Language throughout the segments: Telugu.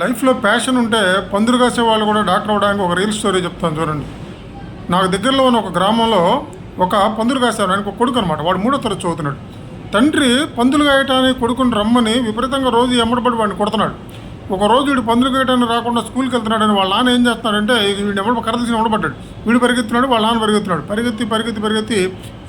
లైఫ్లో ప్యాషన్ ఉంటే పందులు కాసే వాళ్ళు కూడా డాక్టర్ అవడానికి ఒక రియల్ స్టోరీ చెప్తాను చూడండి. నాకు దగ్గరలో ఉన్న ఒక గ్రామంలో ఒక పందులు కాసేవాడు ఆయనకు ఒక కొడుకు అనమాట వాడు మూడో తరగతి చదువుతున్నాడు. తండ్రి పందులు కాయటానికి కొడుకుని రమ్మని విపరీతంగా రోజు ఎమ్మడబడి వాడిని కొడుతున్నాడు. ఒక రోజు వీడు పందులు కాయటానికి రాకుండా స్కూల్కి వెళ్తున్నాడని వాళ్ళ నాన్న ఏం చేస్తున్నాడంటే వీడిని ఎవడ కరదీసి తీసి ఎవడబడ్డాడు వీడు పరిగెత్తున్నాడు వాళ్ళ నాన్న పరిగెత్తున్నాడు. పరిగెత్తి పరిగెత్తి పరిగెత్తి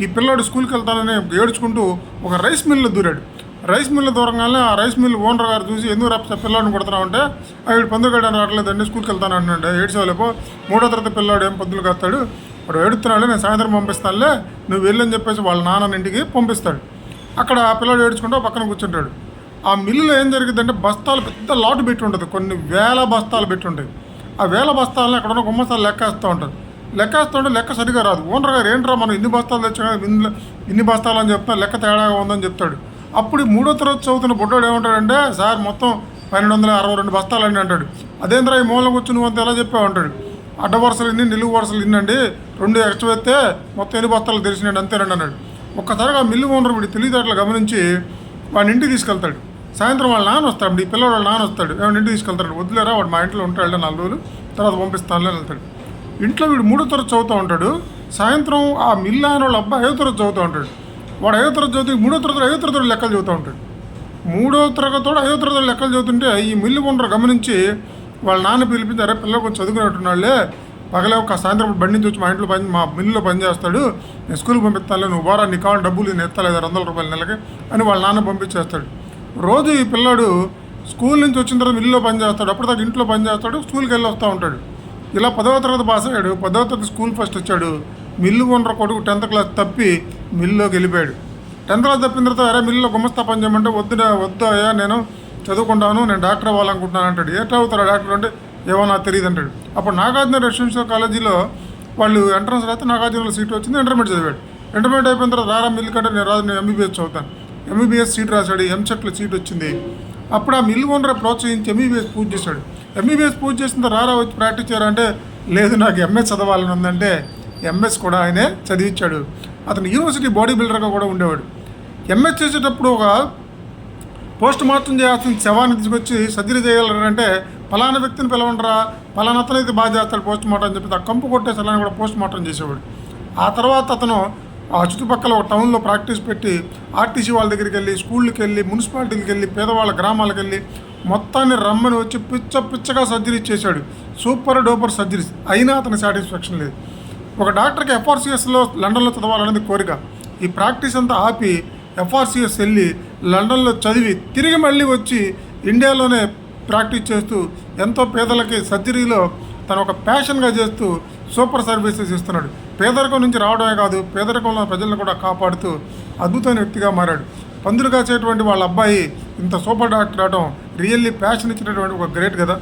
ఈ పిల్లాడు స్కూల్కి వెళ్తానని ఏడ్చుకుంటూ ఒక రైస్ మిల్లో దూరాడు. రైస్ మిల్ దూరంగానే ఆ రైస్ మిల్ ఓనర్ గారు చూసి ఎందుకు రా పిల్లాడిని కొడుతున్నావు? అంటే ఆవిడ వీడు పందులు రావట్లేదండి స్కూల్కి వెళ్తాను అంటున్నాడు. ఏడ్చేవాళ్ళపో మూడో తరగతి పిల్లాడు ఏం పందులు కాస్తాడు? వాడు ఏడుతున్నాడు నేను సాయంత్రం పంపిస్తానులే నువ్వు వెళ్ళని చెప్పేసి వాళ్ళ నాన్న ఇంటికి పంపిస్తాడు. అక్కడ ఆ పిల్లాడు ఏడ్చుకుంటూ పక్కన కూర్చుంటాడు. ఆ మిల్లులో ఏం జరిగిందంటే బస్తాలు పెద్ద లాటు పెట్టి ఉంటుంది కొన్ని వేల బస్తాలు పెట్టి ఉంటాయి. ఆ వేల బస్తాలని అక్కడ ఉన్న గుమ్మస్తాలు లెక్కేస్తూ ఉంటారు. లెక్కేస్తుంటే లెక్క సరిగా రాదు. ఓనర్ గారు ఏంట్రా మనం ఇన్ని బస్తాలు తెచ్చా ఇన్ని ఇన్ని బస్తాలు అని చెప్తా లెక్క తేడాగా ఉందని చెప్తాడు. అప్పుడు మూడో తరగతి చదువుతున్న బుడ్డోడు ఏమంటాడంటే సార్ మొత్తం పన్నెండు వందల అరవై రెండు బస్తాలు అండి అంటాడు. అదేంద్రా ఈ మూలం కూర్చుని నువ్వు అంత ఎలా చెప్పావు? అంటాడు. అడ్డ వరుసలు ఇన్ని నిలువు వరుసలు ఇన్నండి. రెండు ఎక్స్ట్రా వేస్తే మొత్తం ఎన్ని బస్తాలు తెలిసినాడు అంతేనండి అన్నాడు. ఒక్కసారిగా మిల్లు ఓనర్ వీడి తెలివితేటలు గమనించి వాడిని ఇంటికి తీసుకెళ్తాడు. సాయంత్రం వాళ్ళ నాన్న వస్తాడు ఈ పిల్లవాడు వాళ్ళ నాన్న వస్తాడు. ఏమైనా ఇంటికి తీసుకెళ్తాడు? వదిలేరా వాడు మా ఇంట్లో ఉంటాడు నాలుగు రోజులు. తర్వాత పంపిస్తానులే వెళ్తాడు. ఇంట్లో వీడు మూడో తరగతి చదువుతూ ఉంటాడు. సాయంత్రం ఆ మిల్లు ఆయన వాళ్ళ అబ్బాయి ఐదో తరగతి చదువుతూ ఉంటాడు. వాడు ఐదో తరగతి చదువుతూ మూడో తరగతి ఐదో తరగతి లెక్కలు చదువుతూ ఉంటాడు. మూడో తరగతోడు ఐదో తరగతి లెక్కలు చదువుతుంటే ఈ మిల్లు ఉండరు గమనించి వాళ్ళ నాన్న పిలిపించి అరే పిల్లలు కొంచెం చదువుకునేటున్నాళ్ళే పగలే ఒక సాయంత్రం బండి నుంచి వచ్చి మా ఇంట్లో పని మా మిల్లులో పనిచేస్తాడు నేను స్కూల్కి పంపిస్తాను నువ్వు వారా నీకు కావాలి డబ్బులు నేను ఎత్తలేదు ఐదు వందల రూపాయల నెలకి అని వాళ్ళ నాన్న పంపించేస్తాడు. రోజు ఈ పిల్లాడు స్కూల్ నుంచి వచ్చిన తర్వాత మిల్లులో పనిచేస్తాడు అప్పటిదాకా ఇంట్లో పనిచేస్తాడు స్కూల్కి వెళ్ళి వస్తూ ఉంటాడు. ఇలా పదవ తరగతి పాస్ అయ్యాడు. పదవ తరగతి స్కూల్ ఫస్ట్ వచ్చాడు. మిల్లు ఓనర్ కొడుకు టెన్త్ క్లాస్ తప్పి మిల్లులోకి వెళ్ళిపోయాడు. టెన్త్ క్లాస్ తప్పిన తర్వాత అరే మిల్లులో గుమస్తా పని చేయమంటే వద్దు వద్దు అయ్యా నేను చదువుకుంటాను నేను డాక్టర్ అవ్వాలనుకుంటున్నాను అంటాడు. ఏ అవుతాడు డాక్టర్ అంటే ఏమో నాకు తెలియదు అంటాడు అప్పుడు నాగార్జున రెసిడెన్షియల్ కాలేజీలో వాళ్ళు ఎంట్రన్స్ రాస్తే నాగార్జునలో సీట్ వచ్చింది ఇంటర్మీడియట్ చదివాడు. ఇంటర్మీడియట్ అయిపోయిన తర్వాత రారా మిల్లు కంటే నేను రాదు నేను ఎంబీబీఎస్ చదువుతాను. ఎంబీబీఎస్ సీట్ రాశాడు ఎంసెట్లో సీట్ వచ్చింది. అప్పుడు ఆ మిల్లు ఓనర్ ప్రోత్సహించి ఎంబీబీఎస్ పూజ చేశాడు. ఎంబీబీఎస్ పూజ చేసిన తర్వాత రారా వచ్చి ప్రాక్టీస్ చేయాలంటే లేదు నాకు ఎంఎస్ చదవాలని ఉందంటే ఎంఎస్ కూడా ఆయనే చదివించాడు. అతను యూనివర్సిటీ బాడీ బిల్డర్గా కూడా ఉండేవాడు. ఎంఎస్ చేసేటప్పుడు ఒక పోస్ట్ మార్టం చేయాల్సిన శవాన్ని తీసుకొచ్చి సర్జరీ చేయాలంటే ఫలానా వ్యక్తిని పిలవండిరా ఫలానా అతను అయితే బాగా చేస్తాడు పోస్ట్ మార్టం అని చెప్పి ఆ కంపు కొట్టే శలాన్ని కూడా పోస్ట్ మార్టం చేసేవాడు. ఆ తర్వాత అతను ఆ చుట్టుపక్కల ఒక టౌన్లో ప్రాక్టీస్ పెట్టి ఆర్టీసీ వాళ్ళ దగ్గరికి వెళ్ళి స్కూళ్ళకి వెళ్ళి మున్సిపాలిటీకి వెళ్ళి పేదవాళ్ళ గ్రామాలకు వెళ్ళి మొత్తాన్ని రమ్మని వచ్చి పిచ్చ పిచ్చగా సర్జరీ చేశాడు. సూపర్ డూపర్ సర్జరీస్ అయినా అతని సాటిస్ఫాక్షన్ లేదు. ఒక డాక్టర్కి ఎఫ్ఆర్సిఎస్లో లండన్లో చదవాలనేది కోరిక. ఈ ప్రాక్టీస్ అంతా ఆపి ఎఫ్ఆర్సిఎస్ వెళ్ళి లండన్లో చదివి తిరిగి మళ్ళీ వచ్చి ఇండియాలోనే ప్రాక్టీస్ చేస్తూ ఎంతో పేదలకి సర్జరీలో తను ఒక ప్యాషన్గా చేస్తూ సూపర్ సర్వీసెస్ ఇస్తున్నాడు. పేదరికం నుంచి రావడమే కాదు పేదరికంలో ప్రజలను కూడా కాపాడుతూ అద్భుతమైన వ్యక్తిగా మారాడు. పందులు కాసేటువంటి వాళ్ళ అబ్బాయి ఇంత సూపర్ డాక్టర్ అవడం రియల్లీ ప్యాషన్ ఇచ్చినటువంటి ఒక గ్రేట్ కదా.